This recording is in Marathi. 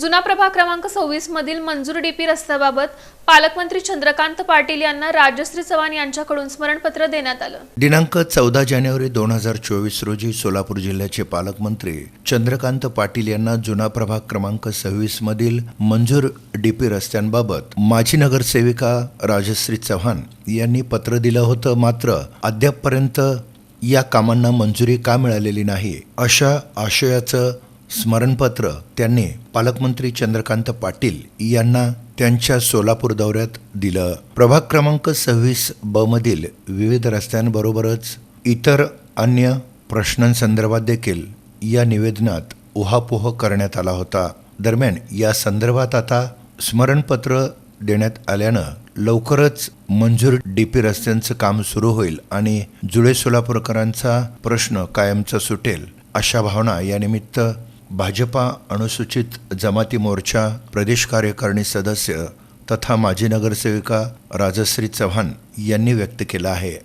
जुना प्रभाग क्रमांक सव्वीस मधील मंजूर डीपी रस्त्याबाबत पालकमंत्री चंद्रकांत पाटील यांना राजश्री चव्हाण यांच्याकडून स्मरणपत्र देण्यात आलं. दिनांक चौदा जानेवारी दोन हजार चोवीस रोजी सोलापूर जिल्ह्याचे पालकमंत्री चंद्रकांत पाटील यांना जुना प्रभाग क्रमांक सव्वीस मधील मंजूर डीपी रस्त्यांबाबत माजी नगरसेविका राजश्री चव्हाण यांनी पत्र दिलं होतं. मात्र अद्यापपर्यंत या कामांना मंजुरी का मिळालेली नाही अशा आशयाचं स्मरणपत्र त्यांनी पालकमंत्री चंद्रकांत पाटील यांना त्यांच्या सोलापूर दौऱ्यात दिलं. प्रभाग क्रमांक सव्वीस ब मधील विविध रस्त्यांबरोबरच इतर अन्य प्रश्नांसंदर्भात देखील या निवेदनात उहापोह करण्यात आला होता. दरम्यान या संदर्भात आता स्मरणपत्र देण्यात आल्यानं लवकरच मंजूर डी पी रस्त्यांचं काम सुरू होईल आणि जुळे सोलापूरकरांचा प्रश्न कायमचा सुटेल अशा भावना यानिमित्त भाजपा अनुसूचित जमाती मोर्चा प्रदेश कार्यकारिणी सदस्य तथा माजी नगरसेविका राजश्री चव्हाण यांनी व्यक्त केला आहे.